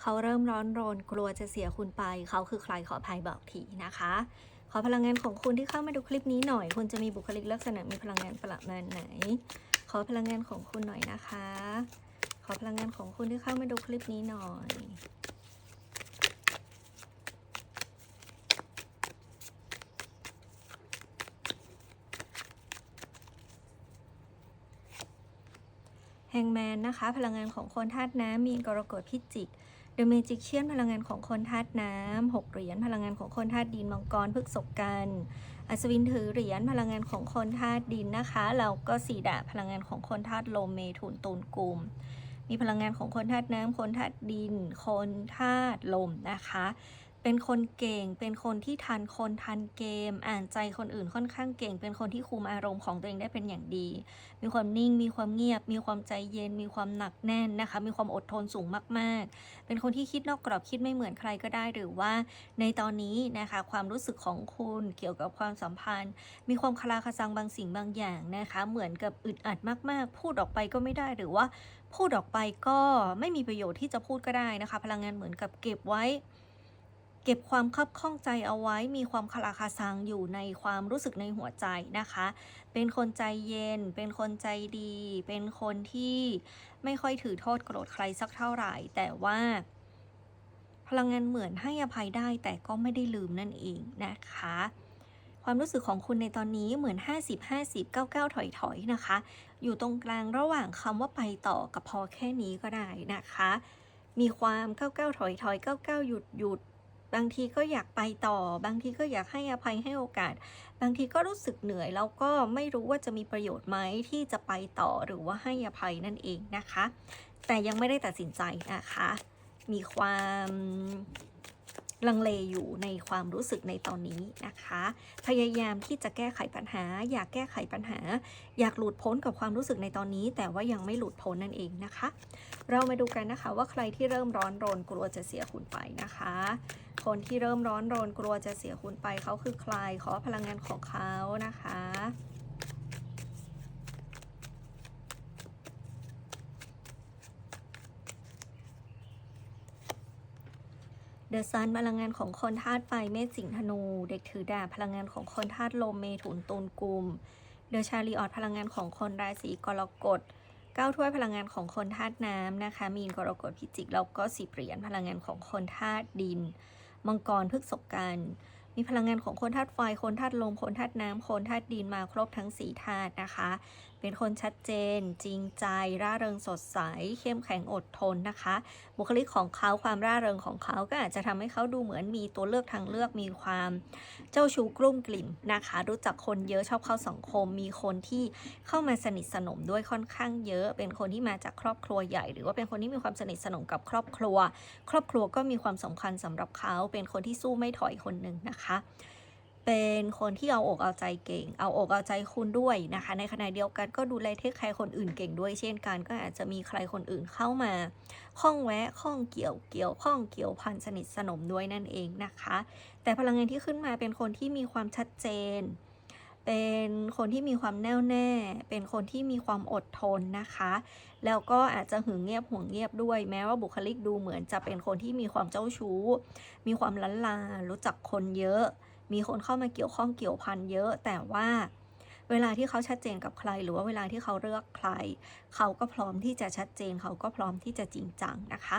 เขาเริ่มร้อนรนกลัวจะเสียคุณไป เขาคือใครขออภัยบอกทีนะคะ ขอพลังงานของคุณที่เข้ามาดูคลิปนี้หน่อย คุณจะมีบุคลิกลักษณะมีพลังงานประมาณไหน ขอพลังงานของคุณหน่อยนะคะ ขอพลังงานของคุณที่เข้ามาดูคลิปนี้หน่อยแฮงแมนนะคะ พลังงานของคนธาตุน้ำมีกรกฎพิจิก เดมจิกเชียนพลังงานของคนธาตุน้ำหกเหรียญพลังงานของคนธาตุดินมังกรพฤกษกกันอัศวินถือเหรียญพลังงานของคนธาตุดินนะคะแล้วก็สีดาพลังงานของคนธาตุลมเมถุนตูนกลุ่ม มีพลังงานของคนธาตุน้ำคนธาตุดิน คนธาตุลมนะคะ เป็นคนเก่ง เป็นคนที่ทันคนทันเกม อ่านใจคนอื่นค่อนข้างเก่ง เป็นคนที่คุมอารมณ์ของตัวเองได้เป็นอย่างดี มีความนิ่ง มีความเงียบ มีความใจเย็น มีความหนักแน่นนะคะ มีความอดทนสูงมาก ๆ เป็นคนที่คิดนอกกรอบคิดไม่เหมือนใครก็ได้ หรือว่าในตอนนี้นะคะความรู้สึกของคุณเกี่ยวกับความสัมพันธ์ มีความคลาคซังบางสิ่งบางอย่างนะคะ เหมือนกับอึดอัดมาก ๆ พูดออกไปก็ไม่ได้หรือว่าพูดออกไปก็ไม่มีประโยชน์ที่จะพูดก็ได้นะคะ พลังงานเหมือนกับเก็บไว้ เก็บความคับข้องใจเอาไว้มีความคลาคาซังอยู่ในความรู้สึกในหัวใจนะคะ เป็นคนใจเย็น เป็นคนใจดี เป็นคนที่ไม่ค่อยถือโทษโกรธใครสักเท่าไหร่ แต่ว่า พลังงานเหมือนให้อภัยได้แต่ก็ไม่ได้ลืมนั่นเองนะคะ ความรู้สึกของคุณในตอนนี้เหมือน 50 50 99 ถอยถอยนะคะ อยู่ตรงกลางระหว่างคำว่าไปต่อกับพอแค่นี้ก็ได้นะคะ มีความ 99 ถอยถอย99 หยุดหยุด บางทีก็อยากไปต่อ บางทีก็อยากให้อภัยให้โอกาส บางทีก็รู้สึกเหนื่อย แล้วก็ไม่รู้ว่าจะมีประโยชน์ไหมที่จะไปต่อหรือว่าให้อภัยนั่นเองนะคะ แต่ยังไม่ได้ตัดสินใจนะคะ มีความ ลังเลอยู่ในความรู้สึกในตอนนี้นะคะ พยายามที่จะแก้ไขปัญหา อยากแก้ไขปัญหา อยากหลุดพ้นกับความรู้สึกในตอนนี้ แต่ว่ายังไม่หลุดพ้นนั่นเองนะคะ เรามาดูกันนะคะว่าใครที่เริ่มร้อนรนกลัวจะเสียคุณไปนะคะ คนที่เริ่มร้อนรนกลัวจะเสียคุณไปเขาคือใครขอพลังงานของเขานะคะ เดอะซันพลังงานของคนธาตุไฟเมษสิงธนู เด็กถือดาบพลังงานของคนธาตุลมเมถุนตูนกุมเดอะชาลีออดพลังงานของคนราศีกรกฎเก้าถ้วยพลังงานของคนธาตุน้ำนะคะ มีนกรกฎพิจิกแล้วก็สิบเหรียญพลังงานของคนธาตุดิน มังกรพฤกษกกันมีพลังงานของคนธาตุไฟ คนธาตุลม คนธาตุน้ำ คนธาตุดินมาครบทั้งสีธาตุนะคะเป็นคนชัดเจน จริงใจ ร่าเริงสดใส เข้มแข็งอดทนนะคะ บุคลิกของเขาความร่าเริงของเขาก็อาจจะทำให้เขาดูเหมือนมีตัวเลือกทางเลือกมีความเจ้าชู้กลุ่มกลิ่มนะคะ รู้จักคนเยอะชอบเข้าสังคม มีคนที่เข้ามาสนิทสนมด้วยค่อนข้างเยอะ เป็นคนที่มาจากครอบครัวใหญ่ หรือว่าเป็นคนที่มีความสนิทสนมกับครอบครัว ครอบครัวก็มีความสำคัญสำหรับเขาเป็นคนที่สู้ไม่ถอยคนหนึ่งนะคะ เป็นคนที่เอาอกเอาใจเก่ง เอาอกเอาใจคุณด้วยนะคะ ในขณะเดียวกันก็ดูแลเทคแคร์คนอื่นเก่งด้วยเช่นกัน ก็อาจจะมีใครคนอื่นเข้ามาข้องแวะข้องเกี่ยวเกี่ยวข้องเกี่ยวพันสนิทสนมด้วยนั่นเองนะคะ แต่พลังงานที่ขึ้นมาเป็นคนที่มีความชัดเจน เป็นคนที่มีความแน่วแน่ เป็นคนที่มีความอดทนนะคะ แล้วก็อาจจะหึงเงียบห่วงเงียบด้วย แม้ว่าบุคลิกดูเหมือนจะเป็นคนที่มีความเจ้าชู้ มีความลันลา รู้จักคนเยอะ มีคนเข้ามาเกี่ยวข้องเกี่ยวพันเยอะ แต่ว่าเวลาที่เขาชัดเจนกับใคร หรือว่าเวลาที่เขาเลือกใคร เขาก็พร้อมที่จะชัดเจน เขาก็พร้อมที่จะจริงจังนะคะ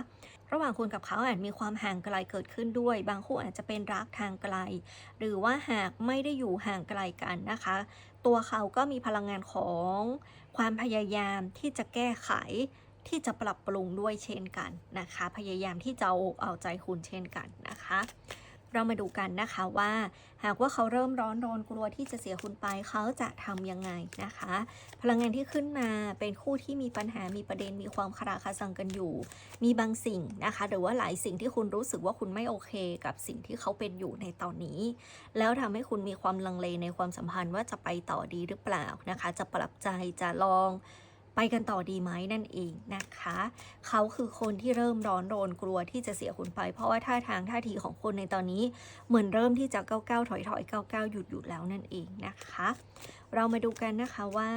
ระหว่างคุณกับเขาอาจมีความห่างไกลเกิดขึ้นด้วย บางคู่อาจจะเป็นรักทางไกล หรือว่าหากไม่ได้อยู่ห่างไกลกันนะคะ ตัวเขาก็มีพลังงานของความพยายามที่จะแก้ไขที่จะปรับปรุงด้วยเช่นกันนะคะ พยายามที่จะเอาอกเอาใจคุณเช่นกันนะคะ เรามาดูกันนะคะว่า หากว่าเขาเริ่มร้อนรนกลัวที่จะเสียคุณไปเขาจะทำยังไงนะคะ พลังงานที่ขึ้นมาเป็นคู่ที่มีปัญหามีประเด็นมีความคาราคาซังกันอยู่ มีบางสิ่งนะคะ หรือว่าหลายสิ่งที่คุณรู้สึกว่าคุณไม่โอเค กับสิ่งที่เขาเป็นอยู่ในตอนนี้ แล้วทำให้คุณมีความลังเลในความสัมพันธ์ว่าจะไปต่อดีหรือเปล่านะคะ จะปรับใจจะลอง ไปกันต่อดีไหมนั่นเองนะคะ เขาคือคนที่เริ่มร้อนรนกลัวที่จะเสียคุณไป เพราะว่าท่าทางท่าทีของคนในตอนนี้เหมือนเริ่มที่จะก้าวก้าวถอยถอยก้าวก้าวหยุดหยุดแล้วนั่นเองนะคะ เรามาดูกันนะคะว่า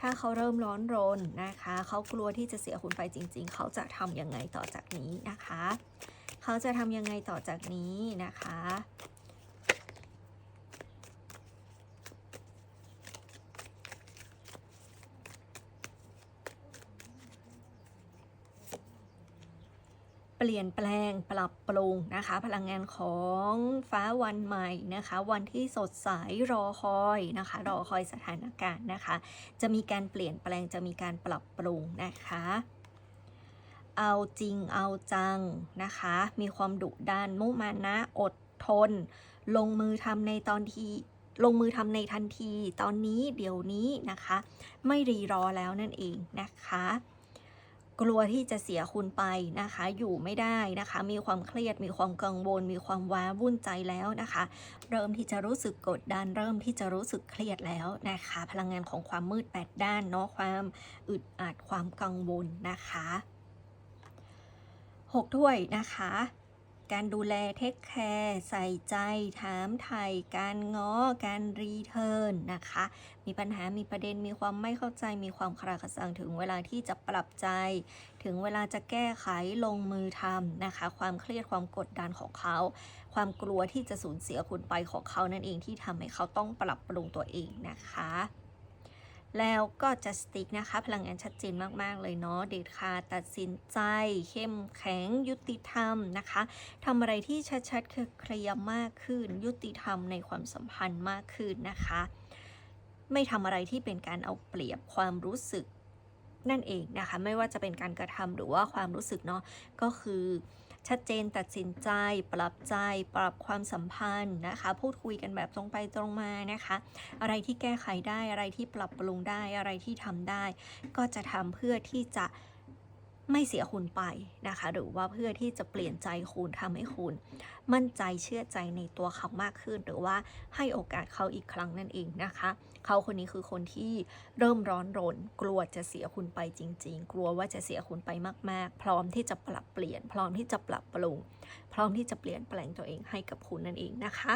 ถ้าเขาเริ่มร้อนรนนะคะ เขากลัวที่จะเสียคุณไปจริง ๆ เขาจะทำยังไงต่อจากนี้นะคะ เขาจะทำยังไงต่อจากนี้นะคะ เปลี่ยนแปลงปรับปรุงนะคะ พลังงานของฟ้าวันใหม่นะคะ วันที่สดใสรอคอยนะคะ รอคอยสถานการณ์นะคะ จะมีการเปลี่ยนแปลงจะมีการปรับปรุงนะคะ เอาจริงเอาจังนะคะ มีความดุดันมุมานะอดทน ลงมือทำในตอนที่ลงมือทำในทันทีตอนนี้เดี๋ยวนี้นะคะ ไม่รีรอแล้วนั่นเองนะคะ กลัวที่จะเสียคุณไปนะคะ อยู่ไม่ได้นะคะ มีความเครียด มีความกังวล มีความว้าวุ่นใจแล้วนะคะ เริ่มที่จะรู้สึกกดดัน เริ่มที่จะรู้สึกเครียดแล้วนะคะ พลังงานของความมืดแปดด้านเนาะ ความอึดอัด ความกังวลนะคะหกถ้วยนะคะ การดูแลเทคแคร์ใส่ใจ ถามไถ่การง้อ การรีเทิร์นนะคะ มีปัญหามีประเด็นมีความไม่เข้าใจมีความคาราคาซังถึงเวลาที่จะปรับใจ ถึงเวลาจะแก้ไขลงมือทำนะคะ ความเครียดความกดดันของเขา ความกลัวที่จะสูญเสียคุณไปของเขานั่นเองที่ทำให้เขาต้องปรับปรุงตัวเองนะคะ แล้วก็จะสติ๊กนะคะ พลังงานชัดเจนมากๆเลยเนาะเด็ดขาดตัดสินใจ เข้มแข็งยุติธรรมนะคะทำอะไรที่ชัดๆคือเคลียร์มากขึ้น ยุติธรรมในความสัมพันธ์มากขึ้นนะคะ ไม่ทำอะไรที่เป็นการเอาเปรียบความรู้สึกนั่นเองนะคะ ไม่ว่าจะเป็นการกระทำหรือว่าความรู้สึกเนาะก็คือ ชัดเจนตัดสินใจ ปรับใจ ปรับความสัมพันธ์นะคะ พูดคุยกันแบบตรงไปตรงมานะคะ อะไรที่แก้ไขได้อะไรที่ปรับปรุงได้อะไรที่ทำได้ ก็จะทำเพื่อที่จะ ไม่เสียคุณไปนะคะ หรือว่าเพื่อที่จะเปลี่ยนใจคุณทำให้คุณ มั่นใจเชื่อใจในตัวเขามากขึ้น หรือว่าให้โอกาสเขาอีกครั้งนั่นเองนะคะ เขาคนนี้คือคนที่เริ่มร้อนรน กลัวจะเสียคุณไปจริง ๆ กลัวว่าจะเสียคุณไปมาก ๆ พร้อมที่จะปรับเปลี่ยน พร้อมที่จะปรับปรุง พร้อมที่จะเปลี่ยนแปลงตัวเองให้กับคุณนั่นเองนะคะ